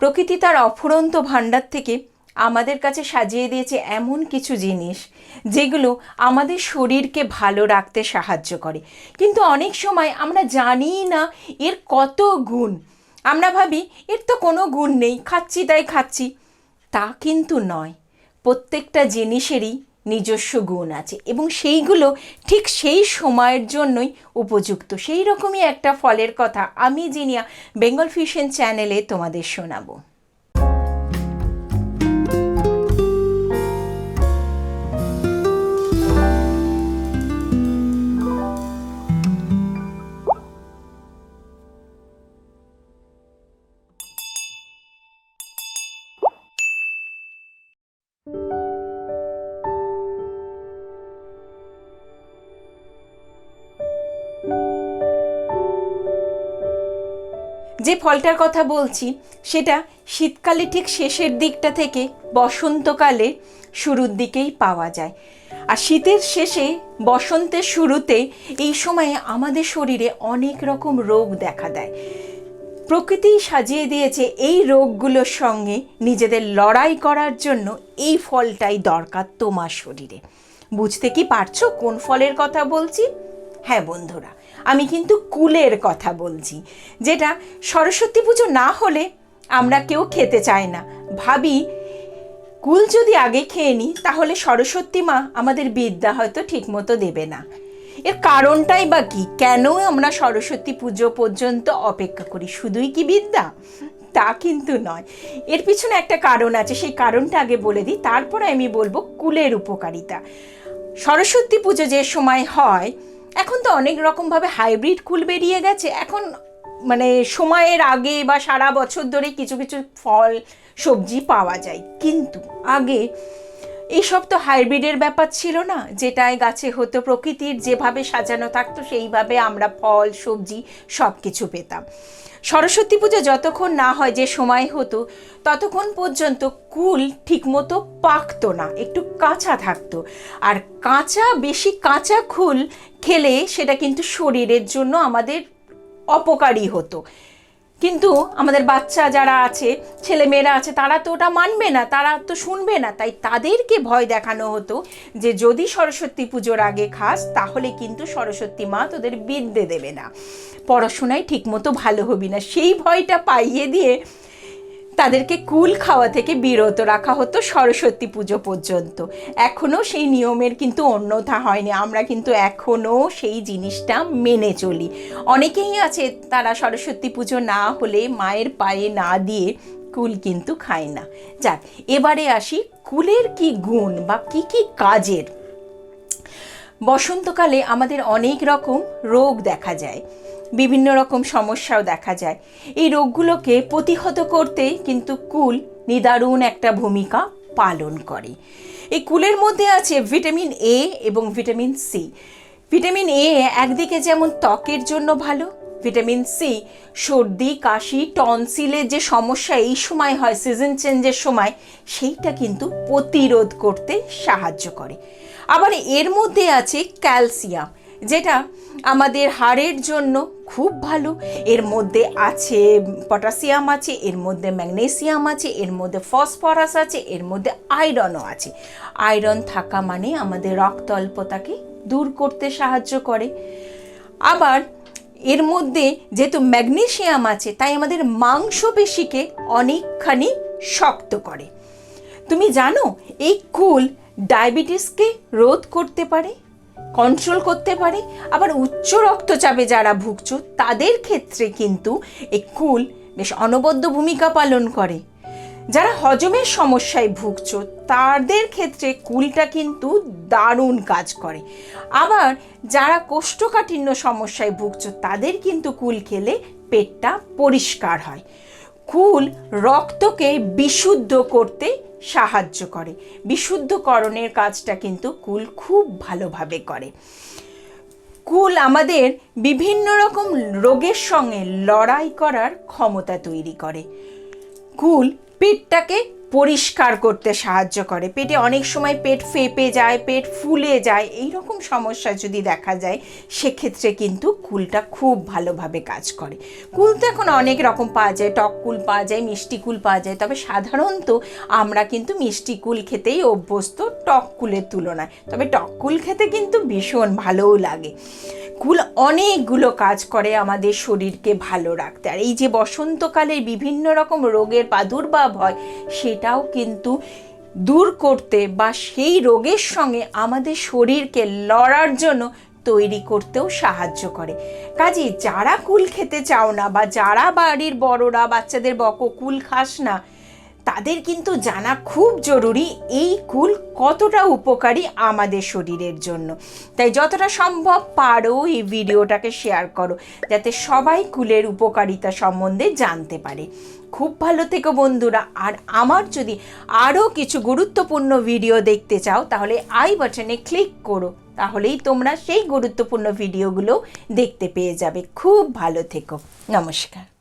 প্রকৃতি তার অফুরন্ত ভাণ্ডার থেকে আমাদের কাছে সাজিয়ে দিয়েছে এমন কিছু জিনিস, যেগুলো আমাদের শরীরকে ভালো রাখতে সাহায্য করে। কিন্তু অনেক সময় আমরা জানি না এর কত গুণ। আমরা ভাবি, এর তো কোনো গুণ নেই, খাচ্ছি তাই খাচ্ছি। তা কিন্তু নয়। প্রত্যেকটা জিনিসেরই নিজস্ব গুণ আছে এবং সেইগুলো ঠিক সেই সময়ের জন্যই উপযুক্ত। সেই রকমই একটা ফলের কথা আমি জিনিয়া বেঙ্গল ফিশন চ্যানেলে তোমাদের শোনাবো। যে ফলটার কথা বলছি, সেটা শীতকালে ঠিক শেষের দিকটা থেকে বসন্তকালে শুরুর দিকেই পাওয়া যায়। আর শীতের শেষে বসন্তের শুরুতে এই সময়ে আমাদের শরীরে অনেক রকম রোগ দেখা দেয়। প্রকৃতি সাজিয়ে দিয়েছে এই রোগগুলোর সঙ্গে নিজেদের লড়াই করার জন্য এই ফলটাই দরকার তোমার শরীরে। বুঝতে কি পারছ কোন ফলের কথা বলছি? হ্যাঁ বন্ধুরা আমি কিন্তু কুলের কথা বলছি, যেটা সরস্বতী পুজো না হলে আমরা কেউ খেতে চাই না। ভাবি, কুল যদি আগে খেয়ে নিই তাহলে সরস্বতী মা আমাদের বিদ্যা হয়তো ঠিকমতো দেবে না। এর কারণটাই বা কি? কেন আমরা সরস্বতী পুজো পর্যন্ত অপেক্ষা করি? শুধুই কি বিদ্যা? তা কিন্তু নয়। এর পিছনে একটা কারণ আছে, সেই কারণটা আগে বলে দিই, তারপরে আমি বলব কুলের উপকারিতা। সরস্বতী পুজো যে সময় হয় এখন তো অনেক রকমভাবে হাইব্রিড ফুল বেরিয়ে গেছে। এখন মানে সময়ের আগে বা সারা বছর ধরে কিছু কিছু ফল, সবজি পাওয়া যায়। কিন্তু আগে এইসব তো হাইব্রিডের ব্যাপার ছিল না। যেটায় গাছে হতো প্রকৃতির যেভাবে সাজানো থাকতো, সেইভাবে আমরা ফল, সবজি সব কিছু পেতাম। সরস্বতী পুজো যতক্ষণ না হয় যে সময় হতো, ততক্ষণ পর্যন্ত কুল ঠিকমতো পাকতো না, একটু কাঁচা থাকতো। আর কাঁচা, বেশি কাঁচা খুল খেলে সেটা কিন্তু শরীরের জন্য আমাদের অপকারী হতো। কিন্তু আমাদের বাচ্চা যারা আছে, ছেলে মেয়েরা আছে, তারা তো ওটা মানবে না, তারা তো শুনবে না। তাই তাদেরকে ভয় দেখানো হতো যে যদি সরস্বতী পুজোর আগে খাস, তাহলে কিন্তু সরস্বতী মা তোদের বিদ্যে দেবে না। পড়াশোনায় ঠিকমতো ভালো হবি না। সেই ভয়টা পাইয়ে দিয়ে তাদেরকে কুল খাওয়া থেকে বিরত রাখা হতো সরস্বতী পুজো পর্যন্ত। এখনও সেই নিয়মের কিন্তু অন্যথা হয়নি। আমরা কিন্তু এখনও সেই জিনিসটা মেনে চলি। অনেকেই আছে তারা সরস্বতী পুজো না হলে মায়ের পায়ে না দিয়ে কুল কিন্তু খায় না। যাক, এবারে আসি কুলের কি গুণ বা কি কি কাজের। বসন্তকালে আমাদের অনেক রকম রোগ দেখা যায়। বিভিন্ন রকম সমস্যাও দেখা যায়। এই রোগগুলোকে প্রতিহত করতে কিন্তু কুল নিদারুণ একটা ভূমিকা পালন করে। এই কুলের মধ্যে আছে ভিটামিন এ এবং ভিটামিন সি ভিটামিন এ একদিকে যেমন ত্বকের জন্য ভালো, ভিটামিন সি সর্দি, কাশি টনসিলের যে সমস্যা এই সময় হয় সিজন চেঞ্জের সময়, সেইটা কিন্তু প্রতিরোধ করতে সাহায্য করে। আবার এর মধ্যে আছে ক্যালসিয়াম। যেটা আমাদের হাড়ের জন্য খুব ভালো। এর মধ্যে আছে পটাশিয়াম আছে, এর মধ্যে ম্যাগনেসিয়াম আছে, এর মধ্যে ফসফরাস আছে, এর মধ্যে আয়রনও আছে। আয়রন থাকা মানে আমাদের রক্ত অল্পতাকে দূর করতে সাহায্য করে। আবার এর মধ্যে যেহেতু ম্যাগনেসিয়াম আছে, তাই আমাদের মাংসপেশিকে অনেকখানি শক্ত করে। তুমি জানো, এই কুল ডায়াবেটিসকে রোধ করতে পারে? কন্ট্রোল করতে পারে। আবার উচ্চ রক্তচাপে যারা ভুগছো, তাদের ক্ষেত্রে কিন্তু এই কুল বেশ অনবদ্য ভূমিকা পালন করে। যারা হজমের সমস্যায় ভুগছ, তাদের ক্ষেত্রে কুলটা কিন্তু দারুণ কাজ করে। আবার যারা কোষ্ঠকাঠিন্য সমস্যায় ভুগছো, তাদের কিন্তু কুল খেলে পেটটা পরিষ্কার হয়। কুল রক্তকে বিশুদ্ধ করতে সাহায্য করে। বিশুদ্ধকরণের কাজটা কিন্তু কুল খুব ভালোভাবে করে। কুল আমাদের বিভিন্ন রকম রোগের সঙ্গে লড়াই করার ক্ষমতা তৈরি করে। কুল পেটটাকে পরিষ্কার করতে সাহায্য করে। পেটে অনেক সময় পেট ফেপে যায় পেট ফুলে যায় এই রকম সমস্যা যদি দেখা যায় সেক্ষেত্রে কিন্তু কুলটা খুব ভালোভাবে কাজ করে। কুল তো এখন অনেক রকম পাওয়া যায় টক কুল পাওয়া যায় মিষ্টি কুল পাওয়া যায় তবে সাধারণত আমরা কিন্তু মিষ্টি কুল খেতেই অভ্যস্ত টক কুলের তুলনায়। তবে টক কুল খেতে কিন্তু ভীষণ ভালোও লাগে। কুল অনেকগুলো কাজ করে আমাদের শরীরকে ভালো রাখতে। আর এই যে বসন্তকালে বিভিন্ন রকম রোগের প্রাদুর্ভাব হয়, সেটাও কিন্তু দূর করতে বা সেই রোগের সঙ্গে আমাদের শরীরকে লড়ার জন্য তৈরি করতেও সাহায্য করে। কাজে যারা কুল খেতে চাও না বা যারা বাড়ির বড়রা, বাচ্চাদের বকো কুল খাস না তাদের কিন্তু জানা খুব জরুরি এই কুল কতটা উপকারী আমাদের শরীরের জন্য। তাই যতটা সম্ভব পারো এই ভিডিওটাকে শেয়ার করো, যাতে সবাই কুলের উপকারিতা সম্বন্ধে জানতে পারে। খুব ভালো থেকো বন্ধুরা, আর আমার যদি আরও কিছু গুরুত্বপূর্ণ ভিডিও দেখতে চাও, তাহলে আই বাটনে ক্লিক করো, তাহলেই তোমরা সেই গুরুত্বপূর্ণ ভিডিওগুলো দেখতে পেয়ে যাবে। খুব ভালো থেকো। নমস্কার।